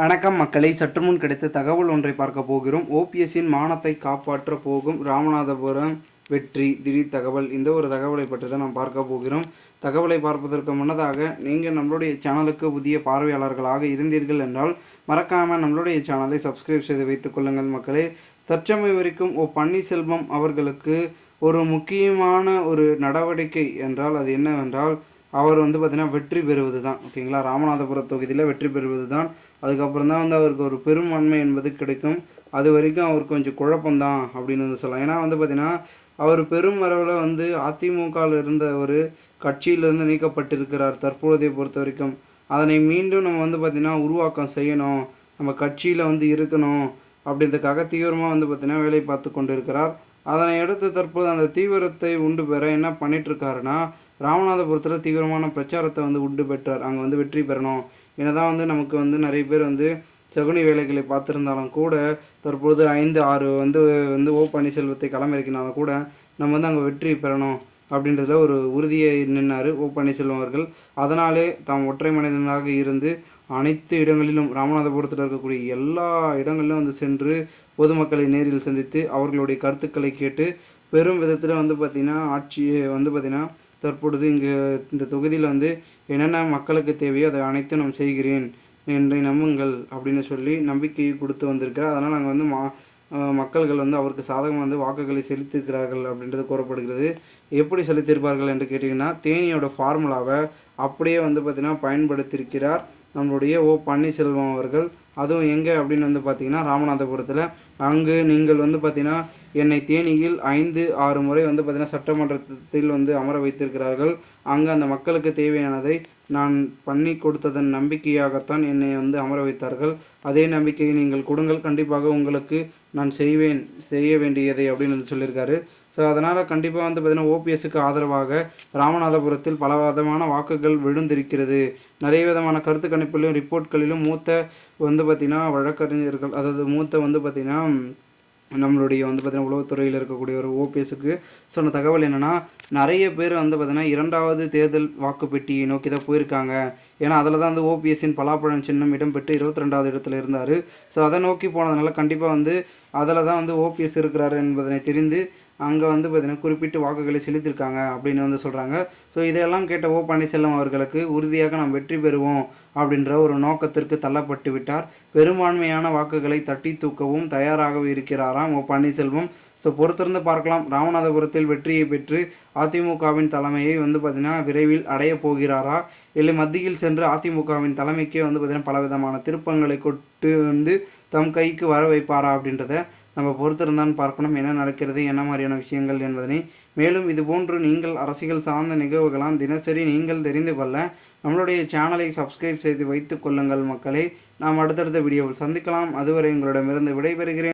வணக்கம் மக்களை சற்று முன் கிடைத்த தகவல் ஒன்றை பார்க்க போகிறோம். ஓபிஎஸ்ஸின் மானத்தை காப்பாற்ற போகும் ராமநாதபுரம் வெற்றி திடீர் தகவல். இந்த ஒரு தகவலை பற்றி தான் நாம் பார்க்க போகிறோம். தகவலை பார்ப்பதற்கு முன்னதாக நீங்கள் நம்மளுடைய சேனலுக்கு புதிய பார்வையாளர்களாக இருந்தீர்கள் என்றால் மறக்காமல் நம்மளுடைய சேனலை சப்ஸ்கிரைப் செய்து வைத்துக் கொள்ளுங்கள் மக்களே. தற்சமை வரைக்கும் ஓ பன்னீர்செல்வம் அவர்களுக்கு ஒரு முக்கியமான ஒரு நடவடிக்கை என்றால் அது என்னவென்றால் அவர் வந்து பார்த்திங்கன்னா வெற்றி பெறுவது தான் ஓகேங்களா? ராமநாதபுரம் தொகுதியில் வெற்றி பெறுவது தான் அதுக்கப்புறம் தான் வந்து அவருக்கு ஒரு பெரும்பான்மை என்பது கிடைக்கும். அது வரைக்கும் அவர் கொஞ்சம் குழப்பம்தான் அப்படின்னு வந்து சொல்லலாம். ஏன்னா வந்து பார்த்திங்கன்னா அவர் பெரும் அளவில் வந்து அதிமுகவில் இருந்த ஒரு கட்சியிலிருந்து நீக்கப்பட்டிருக்கிறார் தற்பொழுதைய பொறுத்த வரைக்கும். அதனை மீண்டும் நம்ம வந்து பார்த்திங்கன்னா உருவாக்கம் செய்யணும். நம்ம கட்சியில் வந்து இருக்கணும் அப்படின்றதுக்காக தீவிரமாக வந்து பார்த்திங்கன்னா வேலை பார்த்து கொண்டு இருக்கிறார் அதனை அடுத்து தற்போது அந்த தீவிரத்தை உண்டு பெற என்ன பண்ணிகிட்ருக்காருன்னா ராமநாதபுரத்தில் தீவிரமான பிரச்சாரத்தை வந்து உண்டு பெற்றார். அங்கே வந்து வெற்றி பெறணும். என்னதான் வந்து நமக்கு வந்து நிறைய பேர் வந்து சகுனி வேலைகளை பார்த்துருந்தாலும் கூட தற்பொழுது ஐந்து ஆறு வந்து வந்து ஓ பன்னீர்செல்வத்தை களமிறக்கினாலும் கூட நம்ம வந்து அங்கே வெற்றி பெறணும் அப்படின்றதுல ஒரு உறுதியை நின்னார் ஓ பன்னீர்செல்வம் அவர்கள். அதனாலே தாம் ஒற்றை மனிதனாக இருந்து அனைத்து இடங்களிலும் ராமநாதபுரத்தில் இருக்கக்கூடிய எல்லா இடங்களிலும் வந்து சென்று பொதுமக்களை நேரில் சந்தித்து அவர்களுடைய கருத்துக்களை கேட்டு பெரும் விதத்தில் வந்து பார்த்திங்கன்னா ஆட்சியை வந்து பார்த்திங்கன்னா தற்பொழுது இங்கு இந்த தொகுதியில் வந்து என்னென்ன மக்களுக்கு தேவையோ அதை அனைத்தும் நான் செய்கிறேன் என்றை நம்புங்கள் அப்படின்னு சொல்லி நம்பிக்கை கொடுத்து வந்திருக்கிறார். அதனால் நாங்கள் வந்து மா மக்கள்கள் வந்து அவருக்கு சாதகமாக வந்து வாக்குகளை செலுத்திருக்கிறார்கள் அப்படின்றது கூறப்படுகிறது. எப்படி செலுத்தியிருப்பார்கள் என்று கேட்டிங்கன்னா தேனியோட ஃபார்முலாவை அப்படியே வந்து பார்த்திங்கன்னா பயன்படுத்தியிருக்கிறார் நம்மளுடைய ஓ. பன்னீர்செல்வம் அவர்கள். அதுவும் எங்கே அப்படின்னு வந்து பார்த்தீங்கன்னா ராமநாதபுரத்தில். அங்கு நீங்கள் வந்து பார்த்திங்கன்னா என்னை தேனியில் ஐந்து ஆறு முறை வந்து பார்த்தீங்கன்னா சட்டமன்றத்தில் வந்து அமர வைத்திருக்கிறார்கள். அங்கே அந்த மக்களுக்கு தேவையானதை நான் பண்ணி கொடுத்ததன் நம்பிக்கையாகத்தான் என்னை வந்து அமர வைத்தார்கள். அதே நம்பிக்கையை நீங்கள் கொடுங்கள். கண்டிப்பாக உங்களுக்கு நான் செய்வேன் செய்ய வேண்டியதை அப்படின்னு வந்து சொல்லியிருக்காரு. ஸோ அதனால் கண்டிப்பாக வந்து பார்த்திங்கன்னா ஓபிஎஸ்க்கு ஆதரவாக ராமநாதபுரத்தில் பல விதமான வாக்குகள் விழுந்திருக்கிறது. நிறைய விதமான கருத்து கணிப்பிலும் ரிப்போர்ட்களிலும் மூத்த வந்து பார்த்திங்கன்னா வழக்கறிஞர்கள் அதாவது மூத்த வந்து பார்த்திங்கன்னா நம்மளுடைய வந்து பார்த்திங்கன்னா உளவுத்துறையில் இருக்கக்கூடிய ஒரு ஓபிஎஸ்க்கு சொன்ன தகவல் என்னென்னா நிறைய பேர் வந்து பார்த்திங்கன்னா இரண்டாவது தேர்தல் வாக்குப்பெட்டியை நோக்கி தான் போயிருக்காங்க. ஏன்னா அதில் தான் வந்து ஓபிஎஸ்ஸின் பலாப்பழம் சின்னம் இடம்பெற்று இருபத்தி ரெண்டாவது இடத்துல இருந்தார். ஸோ அதை நோக்கி போனதுனால கண்டிப்பாக வந்து அதில் தான் வந்து ஓபிஎஸ் இருக்கிறாரு என்பதனை தெரிந்து அங்கே வந்து பார்த்திங்கன்னா குறிப்பிட்டு வாக்குகளை செலுத்தியிருக்காங்க அப்படின்னு வந்து சொல்கிறாங்க. ஸோ இதையெல்லாம் கேட்ட ஓ பன்னீர்செல்வம் அவர்களுக்கு உறுதியாக நாம் வெற்றி பெறுவோம் அப்படின்ற ஒரு நோக்கத்திற்கு தள்ளப்பட்டு விட்டார். பெரும்பான்மையான வாக்குகளை தட்டி தூக்கவும் தயாராக இருக்கிறாராம் ஓ பன்னீர்செல்வம். ஸோ பொறுத்திருந்து பார்க்கலாம். ராமநாதபுரத்தில் வெற்றியை பெற்று அதிமுகவின் தலைமையை வந்து பார்த்திங்கன்னா விரைவில் அடைய போகிறாரா? இல்லை மத்தியில் சென்று அதிமுகவின் தலைமைக்கே வந்து பார்த்திங்கன்னா பலவிதமான திருப்பங்களை கொட்டு வந்து தம் கைக்கு வர வைப்பாரா அப்படின்றத நம்ம பொறுத்திருந்தான் பார்க்கணும் என்ன நடக்கிறது என்ன மாதிரியான விஷயங்கள் என்பதனை. மேலும் இது போன்று நீங்கள் அரசியல் சார்ந்த நிகழ்வுகளாம் தினசரி நீங்கள் தெரிந்து கொள்ள நம்மளுடைய சேனலை சப்ஸ்கிரைப் செய்து வைத்துக் கொள்ளுங்கள் மக்களை. நாம் அடுத்தடுத்த வீடியோவில் சந்திக்கலாம். அதுவரை உங்களிடமிருந்து விடைபெறுகிறேன்.